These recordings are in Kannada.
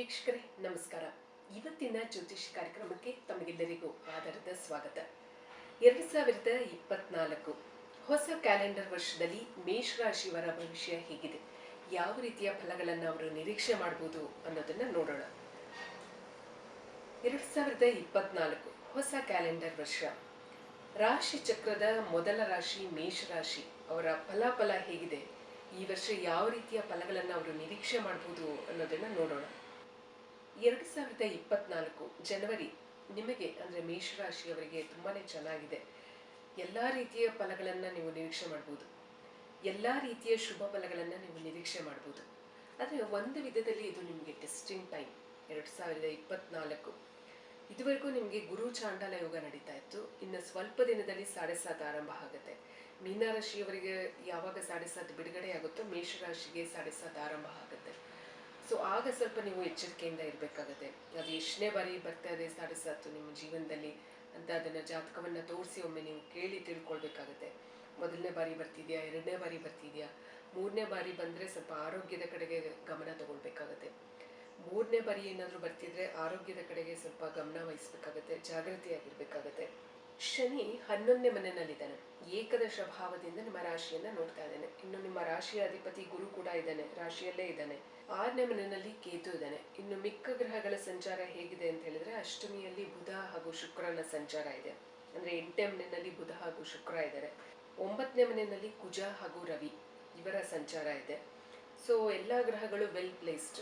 ವೀಕ್ಷಕರೇ, ನಮಸ್ಕಾರ. ಇವತ್ತಿನ ಜ್ಯೋತಿಷ್ ಕಾರ್ಯಕ್ರಮಕ್ಕೆ ತಮಗೆಲ್ಲರಿಗೂ ಆಧಾರದ ಸ್ವಾಗತ. ಎರಡು ಸಾವಿರದ ಇಪ್ಪತ್ನಾಲ್ಕು ಹೊಸ ಕ್ಯಾಲೆಂಡರ್ ವರ್ಷದಲ್ಲಿ ಮೇಷರಾಶಿಯವರ ಭವಿಷ್ಯ ಹೇಗಿದೆ? ಯಾವ ರೀತಿಯ ಫಲಗಳನ್ನು ಅವರು ನಿರೀಕ್ಷೆ ಮಾಡಬಹುದು ಅನ್ನೋದನ್ನ ನೋಡೋಣ. ಎರಡು ಸಾವಿರದ ಇಪ್ಪತ್ನಾಲ್ಕು ಹೊಸ ಕ್ಯಾಲೆಂಡರ್ ವರ್ಷ. ರಾಶಿ ಚಕ್ರದ ಮೊದಲ ರಾಶಿ ಮೇಷರಾಶಿ ಅವರ ಫಲಾಫಲ ಹೇಗಿದೆ? ಈ ವರ್ಷ ಯಾವ ರೀತಿಯ ಫಲಗಳನ್ನು ಅವರು ನಿರೀಕ್ಷೆ ಮಾಡಬಹುದು ಅನ್ನೋದನ್ನ ನೋಡೋಣ. ಎರಡು ಸಾವಿರದ ಇಪ್ಪತ್ನಾಲ್ಕು ಜನವರಿ ನಿಮಗೆ, ಅಂದರೆ ಮೇಷರಾಶಿಯವರಿಗೆ ತುಂಬಾ ಚೆನ್ನಾಗಿದೆ. ಎಲ್ಲ ರೀತಿಯ ಫಲಗಳನ್ನು ನೀವು ನಿರೀಕ್ಷೆ ಮಾಡ್ಬೋದು. ಎಲ್ಲ ರೀತಿಯ ಶುಭ ಫಲಗಳನ್ನು ನೀವು ನಿರೀಕ್ಷೆ ಮಾಡ್ಬೋದು. ಆದರೆ ಒಂದು ವಿಧದಲ್ಲಿ ಇದು ನಿಮಗೆ ಟೆಸ್ಟಿಂಗ್ ಟೈಮ್ ಎರಡು ಸಾವಿರದ ಇಪ್ಪತ್ನಾಲ್ಕು. ಇದುವರೆಗೂ ನಿಮಗೆ ಗುರು ಚಾಂಡಾಲ ಯೋಗ ನಡೀತಾ ಇತ್ತು. ಇನ್ನು ಸ್ವಲ್ಪ ದಿನದಲ್ಲಿ ಸಾಡೆ ಸಾತ್ ಆರಂಭ ಆಗುತ್ತೆ. ಮೀನರಾಶಿಯವರಿಗೆ ಯಾವಾಗ ಸಾಡೆ ಸಾತ್ ಬಿಡುಗಡೆ ಆಗುತ್ತೋ ಮೇಷರಾಶಿಗೆ ಸಾಡೆ ಸಾತ್ ಆರಂಭ ಆಗುತ್ತೆ. ಸೊ ಆಗ ಸ್ವಲ್ಪ ನೀವು ಎಚ್ಚರಿಕೆಯಿಂದ ಇರಬೇಕಾಗತ್ತೆ. ಅದು ಎಷ್ಟನೇ ಬಾರಿ ಬರ್ತಾ ಇದೆ ಸಾಡೆ ಸಾತು ನಿಮ್ಮ ಜೀವನದಲ್ಲಿ ಅಂತ ಅದನ್ನು ಜಾತಕವನ್ನು ತೋರಿಸಿ ಒಮ್ಮೆ ನೀವು ಕೇಳಿ ತಿಳ್ಕೊಳ್ಬೇಕಾಗತ್ತೆ. ಮೊದಲನೇ ಬಾರಿ ಬರ್ತಿದ್ಯಾ, ಎರಡನೇ ಬಾರಿ ಬರ್ತಿದೆಯಾ? ಮೂರನೇ ಬಾರಿ ಬಂದರೆ ಸ್ವಲ್ಪ ಆರೋಗ್ಯದ ಕಡೆಗೆ ಗಮನ ತಗೊಳ್ಬೇಕಾಗತ್ತೆ. ಮೂರನೇ ಬಾರಿ ಏನಾದರೂ ಬರ್ತಿದ್ರೆ ಆರೋಗ್ಯದ ಕಡೆಗೆ ಸ್ವಲ್ಪ ಗಮನ ವಹಿಸ್ಬೇಕಾಗತ್ತೆ ಜಾಗೃತಿಯಾಗಿರ್ಬೇಕಾಗತ್ತೆ ಶನಿ ಹನ್ನೊಂದನೇ ಮನೆಯಲ್ಲಿದ್ದಾನೆ. ಏಕದಶ ಭಾವದಿಂದ ನಿಮ್ಮ ರಾಶಿಯನ್ನ ನೋಡ್ತಾ ಇದ್ದಾನೆ. ಇನ್ನು ನಿಮ್ಮ ರಾಶಿಯ ಅಧಿಪತಿ ಗುರು ಕೂಡ ಇದ್ದಾನೆ. ರಾಶಿಯಲ್ಲೇ ಇದ್ದಾನೆ. ಆರನೇ ಮನೆಯಲ್ಲಿ ಕೇತು ಇದ್ದಾನೆ. ಇನ್ನು ಮಿಕ್ಕ ಗ್ರಹಗಳ ಸಂಚಾರ ಹೇಗಿದೆ ಅಂತ ಹೇಳಿದ್ರೆ ಅಷ್ಟಮಿಯಲ್ಲಿ ಬುಧ ಹಾಗೂ ಶುಕ್ರನ ಸಂಚಾರ ಇದೆ. ಅಂದ್ರೆ ಎಂಟನೇ ಮನೆಯಲ್ಲಿ ಬುಧ ಹಾಗೂ ಶುಕ್ರ ಇದ್ದಾರೆ. ಒಂಬತ್ತನೇ ಮನೆಯಲ್ಲಿ ಕುಜ ಹಾಗೂ ರವಿ ಇವರ ಸಂಚಾರ ಇದೆ. ಸೊ ಎಲ್ಲ ಗ್ರಹಗಳು ವೆಲ್ ಪ್ಲೇಸ್ಡ್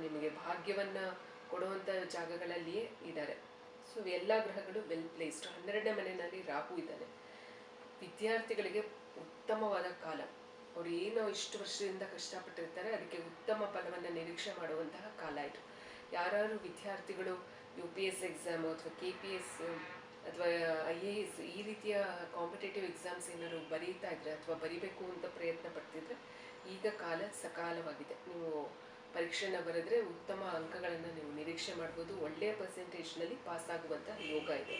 ನಿಮಗೆ ಭಾಗ್ಯವನ್ನ ಕೊಡುವಂತ ಜಾಗಗಳಲ್ಲಿಯೇ ಇದ್ದಾರೆ. ಸೊ ಎಲ್ಲ ಗ್ರಹಗಳು ವೆಲ್ ಪ್ಲೇಸ್ಡ್ ಹನ್ನೆರಡನೇ ಮನೆಯಲ್ಲಿ ರಾಹು ಇದ್ದಾನೆ. ವಿದ್ಯಾರ್ಥಿಗಳಿಗೆ ಉತ್ತಮವಾದ ಕಾಲ. ಅವರು ಏನು ಇಷ್ಟು ವರ್ಷದಿಂದ ಕಷ್ಟಪಟ್ಟಿರ್ತಾರೆ, ಅದಕ್ಕೆ ಉತ್ತಮ ಫಲವನ್ನು ನಿರೀಕ್ಷೆ ಮಾಡುವಂತಹ ಕಾಲ ಇದು. ಯಾರು ವಿದ್ಯಾರ್ಥಿಗಳು ಯು ಪಿ ಎಸ್ ಎಕ್ಸಾಮ್ ಅಥವಾ ಕೆ ಪಿ ಎಸ್ ಅಥವಾ ಐ ಎ ಎಸ್ ಈ ರೀತಿಯ ಕಾಂಪಿಟೇಟಿವ್ ಎಕ್ಸಾಮ್ಸ್ ಏನಾದ್ರು ಬರೀತಾ ಇದ್ರೆ ಅಥವಾ ಬರಿಬೇಕು ಅಂತ ಪ್ರಯತ್ನ ಪಡ್ತಿದ್ರೆ, ಈಗ ಕಾಲ ಸಕಾಲವಾಗಿದೆ. ನೀವು ಪರೀಕ್ಷೆನ ಬರೆದ್ರೆ ಉತ್ತಮ ಅಂಕಗಳನ್ನು ನೀವು ನಿರೀಕ್ಷೆ ಮಾಡ್ಬೋದು. ಒಳ್ಳೆಯ ಪರ್ಸೆಂಟೇಜ್ನಲ್ಲಿ ಪಾಸ್ ಆಗುವಂಥ ಯೋಗ ಇದೆ.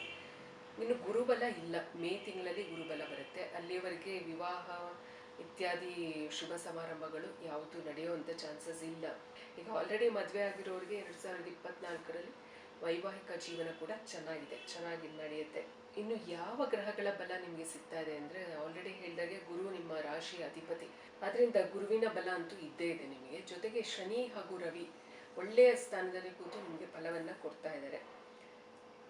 ಇನ್ನು ಗುರುಬಲ ಇಲ್ಲ. ಮೇ ತಿಂಗಳಲ್ಲಿ ಗುರುಬಲ ಬರುತ್ತೆ. ಅಲ್ಲಿಯವರೆಗೆ ವಿವಾಹ ಇತ್ಯಾದಿ ಶುಭ ಸಮಾರಂಭಗಳು ಯಾವುದು ನಡೆಯುವಂಥ ಚಾನ್ಸಸ್ ಇಲ್ಲ. ಈಗ ಆಲ್ರೆಡಿ ಮದುವೆ ಆಗಿರೋರಿಗೆ ಎರಡು ಸಾವಿರದ ಇಪ್ಪತ್ನಾಲ್ಕರಲ್ಲಿ ವೈವಾಹಿಕ ಜೀವನ ಕೂಡ ಚೆನ್ನಾಗಿದೆ. ಚೆನ್ನಾಗಿ ನಡೆಯುತ್ತೆ. ಇನ್ನು ಯಾವ ಗ್ರಹಗಳ ಬಲ ನಿಮಗೆ ಸಿಗ್ತಾ ಇದೆ ಅಂದರೆ ಆಲ್ರೆಡಿ ಹೇಳಿದಾಗೆ ಗುರು ನಿಮ್ಮ ರಾಶಿ ಅಧಿಪತಿ. ಅದರಿಂದ ಗುರುವಿನ ಬಲ ಅಂತೂ ಇದ್ದೇ ಇದೆ ನಿಮಗೆ. ಜೊತೆಗೆ ಶನಿ ಹಾಗೂ ರವಿ ಒಳ್ಳೆಯ ಸ್ಥಾನದಲ್ಲಿ ಕೂತು ನಿಮಗೆ ಫಲವನ್ನು ಕೊಡ್ತಾ ಇದ್ದಾರೆ.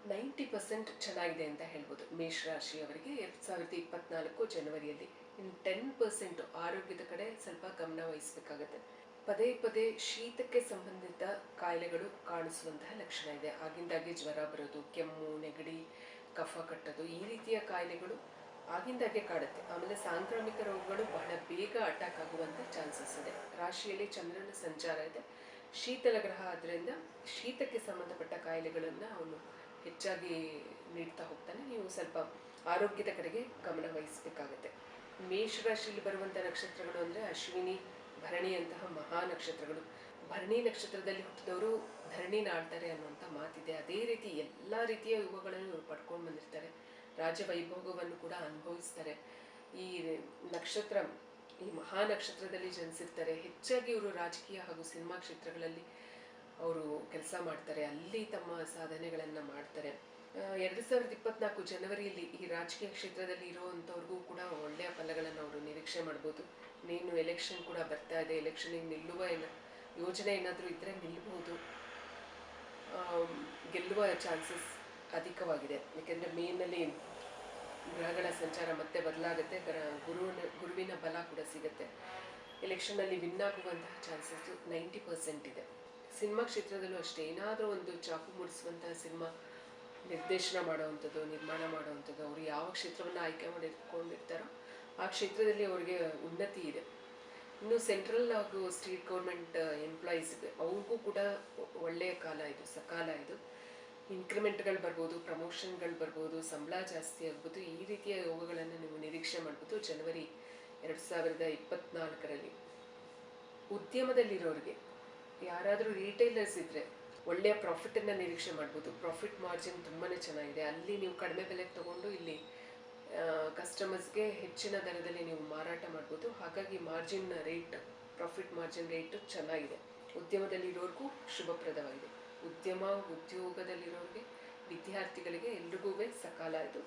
ನೈಂಟಿ ಪರ್ಸೆಂಟ್ ಚೆನ್ನಾಗಿದೆ ಅಂತ ಹೇಳ್ಬೋದು ಮೇಷ ರಾಶಿಯವರಿಗೆ. ಎರಡು ಸಾವಿರದ ಇಪ್ಪತ್ನಾಲ್ಕು ಜನವರಿಯಲ್ಲಿ ಇನ್ನು ಟೆನ್ ಪರ್ಸೆಂಟ್ ಆರೋಗ್ಯದ ಕಡೆ ಸ್ವಲ್ಪ ಗಮನ ವಹಿಸಬೇಕಾಗತ್ತೆ. ಪದೇ ಪದೇ ಶೀತಕ್ಕೆ ಸಂಬಂಧಿತ ಕಾಯಿಲೆಗಳು ಕಾಣಿಸುವಂತಹ ಲಕ್ಷಣ ಇದೆ. ಆಗಿಂದಾಗೆ ಜ್ವರ ಬರೋದು, ಕೆಮ್ಮು, ನೆಗಡಿ ಕಫ ಕಟ್ಟೋದು, ಈ ರೀತಿಯ ಕಾಯಿಲೆಗಳು ಆಗಿಂದಾಗೆ ಕಾಡುತ್ತೆ. ಆಮೇಲೆ ಸಾಂಕ್ರಾಮಿಕ ರೋಗಗಳು ಬಹಳ ಬೇಗ ಅಟ್ಯಾಕ್ ಆಗುವಂಥ ಚಾನ್ಸಸ್ ಇದೆ. ರಾಶಿಯಲ್ಲಿ ಚಂದ್ರನ ಸಂಚಾರ ಇದೆ. ಶೀತಲ ಗ್ರಹ ಆದ್ದರಿಂದ ಶೀತಕ್ಕೆ ಸಂಬಂಧಪಟ್ಟ ಕಾಯಿಲೆಗಳನ್ನು ಅವನು ಹೆಚ್ಚಾಗಿ ನೀಡ್ತಾ ಹೋಗ್ತಾನೆ. ನೀವು ಸ್ವಲ್ಪ ಆರೋಗ್ಯದ ಕಡೆಗೆ ಗಮನ ವಹಿಸಬೇಕಾಗತ್ತೆ. ಮೇಷರಾಶಿಯಲ್ಲಿ ಬರುವಂಥ ನಕ್ಷತ್ರಗಳು ಅಂದರೆ ಅಶ್ವಿನಿ ಭರಣಿಯಂತಹ ಮಹಾ ನಕ್ಷತ್ರಗಳು. ಭರಣಿ ನಕ್ಷತ್ರದಲ್ಲಿ ಹುಟ್ಟಿದವರು ಧರಣಿನ ಆಳ್ತಾರೆ ಅನ್ನುವಂಥ ಮಾತಿದೆ. ಅದೇ ರೀತಿ ಎಲ್ಲ ರೀತಿಯ ಯುಗಗಳನ್ನು ಇವರು ಪಡ್ಕೊಂಡು ಬಂದಿರ್ತಾರೆ. ರಾಜವೈಭೋಗವನ್ನು ಕೂಡ ಅನುಭವಿಸ್ತಾರೆ. ಈ ನಕ್ಷತ್ರ, ಈ ಮಹಾ ನಕ್ಷತ್ರದಲ್ಲಿ ಜನಿಸಿರ್ತಾರೆ. ಹೆಚ್ಚಾಗಿ ಇವರು ರಾಜಕೀಯ ಹಾಗೂ ಸಿನಿಮಾ ಕ್ಷೇತ್ರಗಳಲ್ಲಿ ಅವರು ಕೆಲಸ ಮಾಡ್ತಾರೆ. ಅಲ್ಲಿ ತಮ್ಮ ಸಾಧನೆಗಳನ್ನು ಮಾಡ್ತಾರೆ. ಎರಡು ಸಾವಿರದ ಇಪ್ಪತ್ನಾಲ್ಕು ಜನವರಿಯಲ್ಲಿ ಈ ರಾಜಕೀಯ ಕ್ಷೇತ್ರದಲ್ಲಿ ಇರೋವಂಥವ್ರಿಗೂ ಕೂಡ ಒಳ್ಳೆಯ ಫಲಗಳನ್ನು ಅವರು ನಿರೀಕ್ಷೆ ಮಾಡ್ಬೋದು. ನೀನು ಎಲೆಕ್ಷನ್ ಕೂಡ ಬರ್ತಾ ಇದೆ. ಎಲೆಕ್ಷನಿಗೆ ನಿಲ್ಲುವ ಏನ ಯೋಜನೆ ಏನಾದರೂ ಇದ್ದರೆ ನಿಲ್ಲಬಹುದು ಗೆಲ್ಲುವ ಚಾನ್ಸಸ್ ಅಧಿಕವಾಗಿದೆ. ಯಾಕೆಂದರೆ ಮೇನಲ್ಲಿ ಗ್ರಹಗಳ ಸಂಚಾರ ಮತ್ತೆ ಬದಲಾಗುತ್ತೆ. ಗುರುವಿನ ಗುರುವಿನ ಬಲ ಕೂಡ ಸಿಗುತ್ತೆ. ಎಲೆಕ್ಷನಲ್ಲಿ ವಿನ್ ಆಗುವಂತಹ ಚಾನ್ಸಸ್ ನೈಂಟಿ ಪರ್ಸೆಂಟ್ ಇದೆ. ಸಿನಿಮಾ ಕ್ಷೇತ್ರದಲ್ಲೂ ಅಷ್ಟೇ. ಏನಾದರೂ ಒಂದು ಚಾಕು ಮೂಡಿಸುವಂತಹ ಸಿನಿಮಾ ನಿರ್ದೇಶನ ಮಾಡುವಂಥದ್ದು, ನಿರ್ಮಾಣ ಮಾಡುವಂಥದ್ದು, ಅವರು ಯಾವ ಕ್ಷೇತ್ರವನ್ನು ಆಯ್ಕೆ ಮಾಡಿಕೊಂಡಿರ್ತಾರೋ ಆ ಕ್ಷೇತ್ರದಲ್ಲಿ ಅವರಿಗೆ ಉನ್ನತಿ ಇದೆ. ಇನ್ನು ಸೆಂಟ್ರಲ್ ಹಾಗೂ ಸ್ಟೇಟ್ ಗೌರ್ಮೆಂಟ್ ಎಂಪ್ಲಾಯೀಸ್ ಇದೆ. ಅವ್ರಿಗೂ ಕೂಡ ಒಳ್ಳೆಯ ಕಾಲ ಇದು, ಸಕಾಲ ಇದು. ಇನ್ಕ್ರಿಮೆಂಟ್ಗಳು ಬರ್ಬೋದು ಪ್ರಮೋಷನ್ಗಳು ಬರ್ಬೋದು, ಸಂಬಳ ಜಾಸ್ತಿ ಆಗ್ಬೋದು. ಈ ರೀತಿಯ ಯೋಗಗಳನ್ನು ನೀವು ನಿರೀಕ್ಷೆ ಮಾಡ್ಬೋದು ಜನವರಿ ಎರಡು ಸಾವಿರದ ಇಪ್ಪತ್ನಾಲ್ಕರಲ್ಲಿ. ಉದ್ಯಮದಲ್ಲಿರೋರಿಗೆ, ಯಾರಾದರೂ ರೀಟೈಲರ್ಸ್ ಇದ್ದರೆ ಒಳ್ಳೆಯ ಪ್ರಾಫಿಟನ್ನು ನಿರೀಕ್ಷೆ ಮಾಡ್ಬೋದು. ಪ್ರಾಫಿಟ್ ಮಾರ್ಜಿನ್ ತುಂಬಾ ಚೆನ್ನಾಗಿದೆ. ಅಲ್ಲಿ ನೀವು ಕಡಿಮೆ ಬೆಲೆಗೆ ತಗೊಂಡು ಇಲ್ಲಿ ಕಸ್ಟಮರ್ಸ್ಗೆ ಹೆಚ್ಚಿನ ದರದಲ್ಲಿ ನೀವು ಮಾರಾಟ ಮಾಡ್ಬೋದು. ಹಾಗಾಗಿ margin rate profit margin rate ಚೆನ್ನಾಗಿದೆ. ಉದ್ಯಮದಲ್ಲಿರೋರ್ಗೂ ಶುಭಪ್ರದವಾಗಿದೆ. ಉದ್ಯಮ ಉದ್ಯೋಗದಲ್ಲಿರೋರಿಗೆ, ವಿದ್ಯಾರ್ಥಿಗಳಿಗೆ ಎಲ್ರಿಗೂ ಸಕಾಲ ಇದು.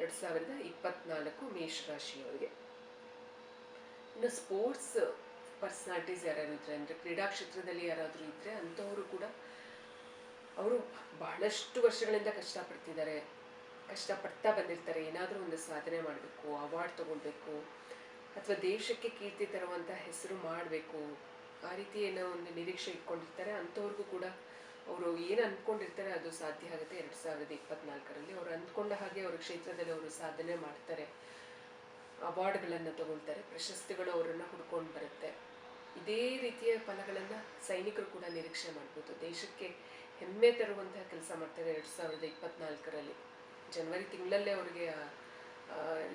ಎರಡು ಸಾವಿರದ ಇಪ್ಪತ್ನಾಲ್ಕು ಮೇಷರಾಶಿಯವರಿಗೆ ಇನ್ನು ಸ್ಪೋರ್ಟ್ಸ್ ಪರ್ಸನಾಲಿಟೀಸ್ ಯಾರಾದ್ರು ಇದ್ರೆ ಅಂದರೆ, ಕ್ರೀಡಾ ಕ್ಷೇತ್ರದಲ್ಲಿ ಯಾರಾದರೂ ಇದ್ದರೆ ಅಂಥವರು ಕೂಡ, ಅವರು ಬಹಳಷ್ಟು ವರ್ಷಗಳಿಂದ ಕಷ್ಟಪಡ್ತಿದ್ದಾರೆ. ಕಷ್ಟಪಡ್ತಾ ಬಂದಿರ್ತಾರೆ, ಏನಾದರೂ ಒಂದು ಸಾಧನೆ ಮಾಡಬೇಕು ಅವಾರ್ಡ್ ತಗೊಳ್ಬೇಕು, ಅಥವಾ ದೇಶಕ್ಕೆ ಕೀರ್ತಿ ತರುವಂಥ ಹೆಸರು ಮಾಡಬೇಕು, ಆ ರೀತಿ ಏನೋ ಒಂದು ನಿರೀಕ್ಷೆ ಇಟ್ಕೊಂಡಿರ್ತಾರೆ. ಅಂಥವ್ರಿಗೂ ಕೂಡ ಅವರು ಏನು ಅಂದ್ಕೊಂಡಿರ್ತಾರೆ ಅದು ಸಾಧ್ಯ ಆಗುತ್ತೆ. ಎರಡು ಸಾವಿರದ ಇಪ್ಪತ್ನಾಲ್ಕರಲ್ಲಿ ಅವರು ಅಂದ್ಕೊಂಡ ಹಾಗೆ ಅವರ ಕ್ಷೇತ್ರದಲ್ಲಿ ಅವರು ಸಾಧನೆ ಮಾಡ್ತಾರೆ. ಅವಾರ್ಡ್ಗಳನ್ನು ತಗೊಳ್ತಾರೆ. ಪ್ರಶಸ್ತಿಗಳು ಅವರನ್ನು ಹುಡ್ಕೊಂಡು ಬರುತ್ತೆ. ಇದೇ ರೀತಿಯ ಫಲಗಳನ್ನು ಸೈನಿಕರು ಕೂಡ ನಿರೀಕ್ಷೆ ಮಾಡ್ಬೋದು. ದೇಶಕ್ಕೆ ಹೆಮ್ಮೆ ತರುವಂತಹ ಕೆಲಸ ಮಾಡ್ತಾರೆ ಎರಡು ಸಾವಿರದ ಇಪ್ಪತ್ನಾಲ್ಕರಲ್ಲಿ. ಜನವರಿ ತಿಂಗಳಲ್ಲೇ ಅವರಿಗೆ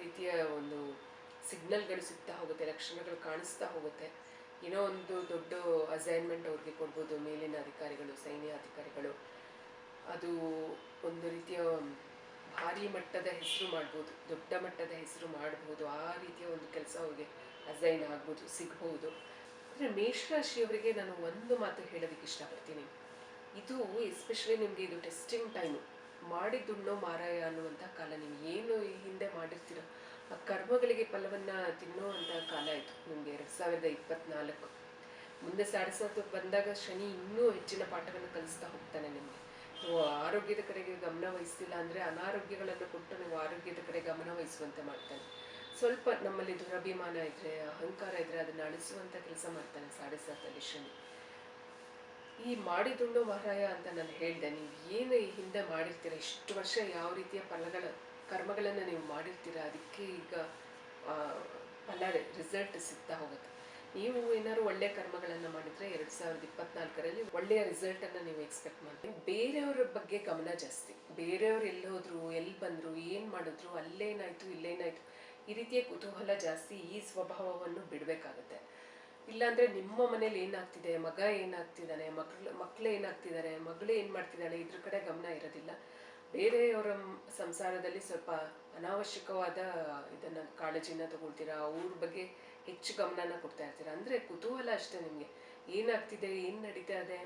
ರೀತಿಯ ಒಂದು ಸಿಗ್ನಲ್ಗಳು ಸಿಗ್ತಾ ಹೋಗುತ್ತೆ ಲಕ್ಷಣಗಳು ಕಾಣಿಸ್ತಾ ಹೋಗುತ್ತೆ. ಏನೋ ಒಂದು ದೊಡ್ಡ ಅಸೈನ್ಮೆಂಟ್ ಅವ್ರಿಗೆ ಕೊಡ್ಬೋದು, ಮೇಲಿನ ಅಧಿಕಾರಿಗಳು, ಸೈನ್ಯ ಅಧಿಕಾರಿಗಳು. ಅದು ಒಂದು ರೀತಿಯ ಭಾರಿ ಮಟ್ಟದ ಹೆಸರು ಮಾಡ್ಬೋದು, ದೊಡ್ಡ ಮಟ್ಟದ ಹೆಸರು ಮಾಡ್ಬೋದು, ಆ ರೀತಿಯ ಒಂದು ಕೆಲಸ ಅವ್ರಿಗೆ ಅಸೈನ್ ಆಗ್ಬೋದು, ಸಿಗ್ಬೋದು. ಅಂದರೆ ಮೇಷರಾಶಿಯವರಿಗೆ ನಾನು ಒಂದು ಮಾತು ಹೇಳೋದಕ್ಕೆ ಇಷ್ಟಪಡ್ತೀನಿ. ಇದು, ಎಸ್ಪೆಷಲಿ ನಿಮಗೆ ಇದು ಟೆಸ್ಟಿಂಗ್ ಟೈಮು. ಮಾಡಿದ್ದುಣ್ಣೋ ಮಾರಾಯ ಅನ್ನುವಂಥ ಕಾಲ. ನೀವು ಏನು ಈ ಹಿಂದೆ ಮಾಡಿರ್ತೀರೋ? ಆ ಕರ್ಮಗಳಿಗೆ ಫಲವನ್ನು ತಿನ್ನುವಂಥ ಕಾಲ ಆಯಿತು ನಿಮಗೆ ಎರಡು ಸಾವಿರದ ಇಪ್ಪತ್ನಾಲ್ಕು. ಮುಂದೆ ಸಾಡಿಸೋದು ಬಂದಾಗ ಶನಿ ಇನ್ನೂ ಹೆಚ್ಚಿನ ಪಾಠವನ್ನು ಕಲಿಸ್ತಾ ಹೋಗ್ತಾನೆ ನಿಮಗೆ. ನೀವು ಆರೋಗ್ಯದ ಕಡೆಗೆ ಗಮನ ವಹಿಸ್ತಿಲ್ಲ ಅಂದರೆ ಅನಾರೋಗ್ಯಗಳನ್ನು ಕೊಟ್ಟು ನೀವು ಆರೋಗ್ಯದ ಕಡೆ ಗಮನ ವಹಿಸುವಂತೆ ಮಾಡ್ತಾನೆ. ಸ್ವಲ್ಪ ನಮ್ಮಲ್ಲಿ ದುರಭಿಮಾನ ಇದ್ರೆ, ಅಹಂಕಾರ ಇದ್ರೆ ಅದನ್ನು ಅಳಿಸುವಂಥ ಕೆಲಸ ಮಾಡ್ತಾನೆ ಸಾಡಿಸತ್ತಲ್ಲಿ ಶನಿ. ಈ ಮಾಡಿದುಂಡು ಮಹಾರಾಯ ಅಂತ ನಾನು ಹೇಳಿದೆ, ನೀವು ಏನು ಈ ಹಿಂದೆ ಮಾಡಿರ್ತೀರ, ಇಷ್ಟು ವರ್ಷ ಯಾವ ರೀತಿಯ ಫಲಗಳ, ಕರ್ಮಗಳನ್ನು ನೀವು ಮಾಡಿರ್ತೀರ, ಅದಕ್ಕೆ ಈಗ ಫಲ ರಿಸಲ್ಟ್ ಸಿಗ್ತಾ ಹೋಗುತ್ತೆ. ನೀವು ಏನಾದ್ರು ಒಳ್ಳೆಯ ಕರ್ಮಗಳನ್ನು ಮಾಡಿದರೆ ಎರಡು ಸಾವಿರದ ಇಪ್ಪತ್ನಾಲ್ಕರಲ್ಲಿ ಒಳ್ಳೆಯ ರಿಸಲ್ಟನ್ನು ನೀವು ಎಕ್ಸ್ಪೆಕ್ಟ್ ಮಾಡ್ತೀವಿ ಬೇರೆಯವರ ಬಗ್ಗೆ ಗಮನ ಜಾಸ್ತಿ. ಬೇರೆಯವ್ರು ಎಲ್ಲಿ ಹೋದ್ರು, ಎಲ್ಲಿ ಬಂದರು, ಏನು ಮಾಡಿದ್ರು, ಅಲ್ಲೇನಾಯಿತು, ಇಲ್ಲೇನಾಯಿತು, ಈ ರೀತಿಯ ಕುತೂಹಲ ಜಾಸ್ತಿ ಈ ಸ್ವಭಾವವನ್ನು ಬಿಡಬೇಕಾಗುತ್ತೆ. ಇಲ್ಲಾಂದ್ರೆ ನಿಮ್ಮ ಮನೇಲಿ ಏನಾಗ್ತಿದೆ? ಮಗ ಏನಾಗ್ತಿದ್ದಾನೆ ಮಕ್ಳು ಮಕ್ಳು ಏನಾಗ್ತಿದ್ದಾರೆ ಮಗಳು ಏನು ಮಾಡ್ತಿದ್ದಾಳೆ ಇದ್ರ ಕಡೆ ಗಮನ ಇರೋದಿಲ್ಲ. ಬೇರೆಯವರ ಸಂಸಾರದಲ್ಲಿ ಸ್ವಲ್ಪ ಅನಾವಶ್ಯಕವಾದ ಇದನ್ನ ಕಾಳಜಿನ ತಗೊಳ್ತೀರಾ? ಅವ್ರ ಬಗ್ಗೆ ಹೆಚ್ಚು ಗಮನನ ಕೊಡ್ತಾ ಇರ್ತೀರಾ? ಅಂದ್ರೆ ಕುತೂಹಲ ಅಷ್ಟೇ ನಿಮಗೆ. ಏನಾಗ್ತಿದೆ? ಏನು ನಡೀತಾ ಇದೆ?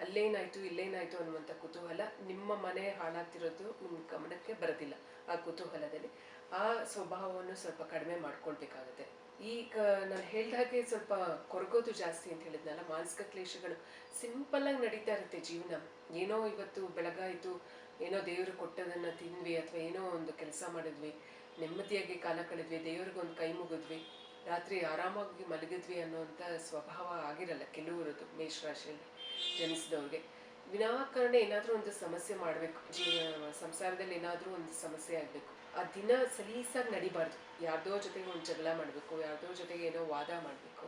ಅಲ್ಲೇನಾಯಿತು? ಇಲ್ಲೇನಾಯ್ತು ಅನ್ನುವಂಥ ಕುತೂಹಲ ನಿಮ್ಮ ಮನೆ ಹಾಳಾಗ್ತಿರೋದು ನಿಮ್ಮ ಗಮನಕ್ಕೆ ಬರೋದಿಲ್ಲ ಆ ಕುತೂಹಲದಲ್ಲಿ. ಆ ಸ್ವಭಾವವನ್ನು ಸ್ವಲ್ಪ ಕಡಿಮೆ ಮಾಡ್ಕೊಳ್ಬೇಕಾಗುತ್ತೆ. ಈಗ ನಾನು ಹೇಳ್ದ ಹಾಗೆ ಸ್ವಲ್ಪ ಕೊರಗೋದು ಜಾಸ್ತಿ ಅಂತ ಹೇಳಿದ್ನಲ್ಲ, ಮಾನಸಿಕ ಕ್ಲೇಶಗಳು. ಆಗಿ ನಡೀತಾ ಇರುತ್ತೆ ಜೀವನ. ಏನೋ ಇವತ್ತು ಬೆಳಗಾಯಿತು, ಏನೋ ದೇವರು ಕೊಟ್ಟದನ್ನ ತಿಂದ್ವಿ ಅಥವಾ ಏನೋ ಒಂದು ಕೆಲಸ ಮಾಡಿದ್ವಿ, ನೆಮ್ಮದಿಯಾಗಿ ಕಾಲ ಕಳೆದ್ವಿ ದೇವ್ರಿಗೆ ಒಂದು ಕೈ ಮುಗಿದ್ವಿ, ರಾತ್ರಿ ಆರಾಮಾಗಿ ಮಲಗಿದ್ವಿ ಅನ್ನೋಂಥ ಸ್ವಭಾವ ಆಗಿರಲ್ಲ ಕೆಲವರದ್ದು ಮೇಷರಾಶಿಯಲ್ಲಿ, ಜನಿಸಿದವ್ರಿಗೆ. ವಿನಾಕಾರಣ ಏನಾದರೂ ಒಂದು ಸಮಸ್ಯೆ ಮಾಡಬೇಕು ಜೀವ ಸಂಸಾರದಲ್ಲಿ ಏನಾದರೂ ಒಂದು ಸಮಸ್ಯೆ ಆಗಬೇಕು. ಆ ದಿನ ಸಲೀಸಾಗಿ ನಡಿಬಾರ್ದು. ಯಾರ್ದೋ ಜೊತೆಗೆ ಒಂದು ಜಗಳ ಮಾಡಬೇಕು, ಯಾರ್ದೋ ಜೊತೆಗೆ ಏನೋ ವಾದ ಮಾಡಬೇಕು,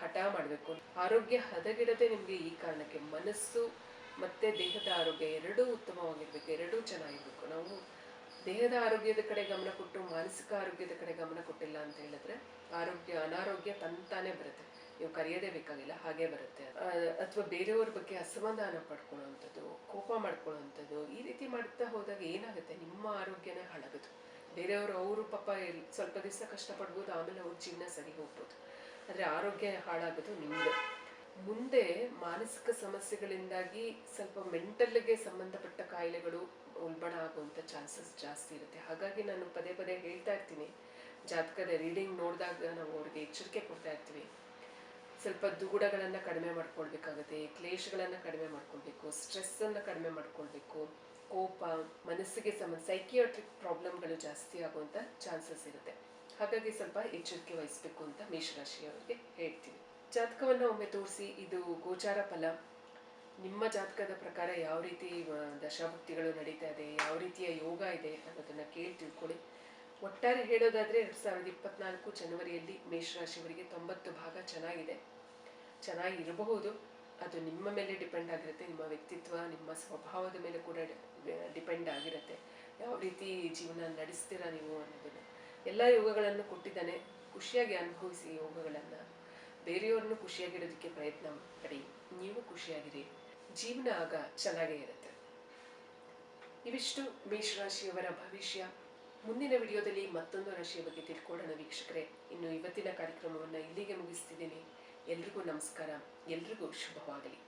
ಹಠ ಮಾಡಬೇಕು. ಆರೋಗ್ಯ ಹದಗಿಡದೆ ನಿಮಗೆ ಈ ಕಾರಣಕ್ಕೆ ಮನಸ್ಸು ಮತ್ತೆ ದೇಹದ ಆರೋಗ್ಯ ಎರಡೂ ಉತ್ತಮವಾಗಿರ್ಬೇಕು, ಎರಡೂ ಚೆನ್ನಾಗಿರ್ಬೇಕು. ನಾವು ದೇಹದ ಆರೋಗ್ಯದ ಕಡೆ ಗಮನ ಕೊಟ್ಟು ಮಾನಸಿಕ ಆರೋಗ್ಯದ ಕಡೆ ಗಮನ ಕೊಟ್ಟಿಲ್ಲ ಅಂತ ಹೇಳಿದ್ರೆ ಆರೋಗ್ಯ ಅನಾರೋಗ್ಯ ತಂತಾನೆ ಬರುತ್ತೆ. ನೀವು ಕರೆಯೋದೇ ಬೇಕಾಗಿಲ್ಲ, ಹಾಗೆ ಬರುತ್ತೆ ಅಥವಾ ಬೇರೆಯವ್ರ ಬಗ್ಗೆ ಅಸಮಾಧಾನ ಪಡ್ಕೊಳ್ಳೋವಂಥದ್ದು, ಕೋಪ ಮಾಡ್ಕೊಳ್ಳೋವಂಥದ್ದು, ಈ ರೀತಿ ಮಾಡ್ತಾ ಹೋದಾಗ ಏನಾಗುತ್ತೆ? ನಿಮ್ಮ ಆರೋಗ್ಯನೇ ಹಾಳಾಗೋದು. ಬೇರೆಯವರು, ಅವರು ಪಾಪ ಸ್ವಲ್ಪ ದಿವಸ ಕಷ್ಟಪಡ್ಬೋದು, ಆಮೇಲೆ ಅವ್ರ ಜೀವನ ಸರಿ ಹೋಗ್ಬೋದು. ಆದರೆ ಆರೋಗ್ಯ ಹಾಳಾಗೋದು ನಿಮ್ಮದು ಮುಂದೆ ಮಾನಸಿಕ ಸಮಸ್ಯೆಗಳಿಂದಾಗಿ ಸ್ವಲ್ಪ ಮೆಂಟಲ್ಗೆ ಸಂಬಂಧಪಟ್ಟ ಕಾಯಿಲೆಗಳು ಉಲ್ಬಣ ಆಗುವಂಥ ಚಾನ್ಸಸ್ ಜಾಸ್ತಿ ಇರುತ್ತೆ. ಹಾಗಾಗಿ ನಾನು ಪದೇ ಪದೇ ಹೇಳ್ತಾ ಇರ್ತೀನಿ. ಜಾತಕದ ರೀಡಿಂಗ್ ನೋಡಿದಾಗ ನಾವು ಅವ್ರಿಗೆ ಎಚ್ಚರಿಕೆ ಕೊಡ್ತಾ ಇರ್ತೀವಿ. ಸ್ವಲ್ಪ ದುಗುಡಗಳನ್ನು ಕಡಿಮೆ ಮಾಡ್ಕೊಳ್ಬೇಕಾಗುತ್ತೆ, ಕ್ಲೇಶಗಳನ್ನು ಕಡಿಮೆ ಮಾಡ್ಕೊಳ್ಬೇಕು, ಸ್ಟ್ರೆಸ್ಸನ್ನು ಕಡಿಮೆ ಮಾಡ್ಕೊಳ್ಬೇಕು, ಕೋಪ, ಮನಸ್ಸಿಗೆ ಸಂಬಂಧ ಸೈಕಿಯಾಟ್ರಿಕ್ ಪ್ರಾಬ್ಲಮ್ಗಳು ಜಾಸ್ತಿ ಆಗುವಂಥ ಚಾನ್ಸಸ್ ಇರುತ್ತೆ. ಹಾಗಾಗಿ ಸ್ವಲ್ಪ ಎಚ್ಚರಿಕೆ ವಹಿಸಬೇಕು ಅಂತ ಮೇಷರಾಶಿಯವರಿಗೆ ಹೇಳ್ತೀನಿ. ಜಾತಕವನ್ನು ಒಮ್ಮೆ ತೋರಿಸಿ, ಇದು ಗೋಚಾರ ಫಲ. ನಿಮ್ಮ ಜಾತಕದ ಪ್ರಕಾರ ಯಾವ ರೀತಿ ದಶಾಭಕ್ತಿಗಳು ನಡೀತಾ ಇದೆ, ಯಾವ ರೀತಿಯ ಯೋಗ ಇದೆ ಅನ್ನೋದನ್ನು ಕೇಳಿ ತಿಳ್ಕೊಳ್ಳಿ. ಒಟ್ಟಾರೆ ಹೇಳೋದಾದ್ರೆ ಎರಡು ಸಾವಿರದ ಇಪ್ಪತ್ನಾಲ್ಕು ಜನವರಿಯಲ್ಲಿ ಮೇಷರಾಶಿಯವರಿಗೆ ತೊಂಬತ್ತು ಭಾಗ ಚೆನ್ನಾಗಿದೆ. ಚೆನ್ನಾಗಿರಬಹುದು. ಅದು ನಿಮ್ಮ ಮೇಲೆ ಡಿಪೆಂಡ್ ಆಗಿರುತ್ತೆ. ನಿಮ್ಮ ವ್ಯಕ್ತಿತ್ವ, ನಿಮ್ಮ ಸ್ವಭಾವದ ಮೇಲೆ ಕೂಡ ಡಿಪೆಂಡ್ ಆಗಿರುತ್ತೆ. ಯಾವ ರೀತಿ ಜೀವನ ನಡೆಸ್ತೀರಾ ನೀವು ಅನ್ನೋದನ್ನು. ಎಲ್ಲ ಯೋಗಗಳನ್ನು ಕೊಟ್ಟಿದ್ದಾನೆ. ಖುಷಿಯಾಗಿ ಅನುಭವಿಸಿ ಯೋಗಗಳನ್ನು. ಬೇರೆಯವ್ರನ್ನು ಖುಷಿಯಾಗಿರೋದಕ್ಕೆ ಪ್ರಯತ್ನ ಪಡಿ. ನೀವು ಖುಷಿಯಾಗಿರಿ. ಜೀವನ ಆಗ ಚೆನ್ನಾಗೇ ಇರುತ್ತೆ. ಇವಿಷ್ಟು ಮೇಷರಾಶಿಯವರ ಭವಿಷ್ಯ. ಮುಂದಿನ ವಿಡಿಯೋದಲ್ಲಿ ಮತ್ತೊಂದು ರಾಶಿಯ ಬಗ್ಗೆ ತಿಳ್ಕೊಳ್ಳೋಣ ವೀಕ್ಷಕರೇ. ಇನ್ನು ಇವತ್ತಿನ ಕಾರ್ಯಕ್ರಮವನ್ನು ಇಲ್ಲಿಗೆ ಮುಗಿಸ್ತಿದ್ದೀನಿ. ಎಲ್ರಿಗೂ ನಮಸ್ಕಾರ. ಎಲ್ರಿಗೂ ಶುಭವಾಗಲಿ.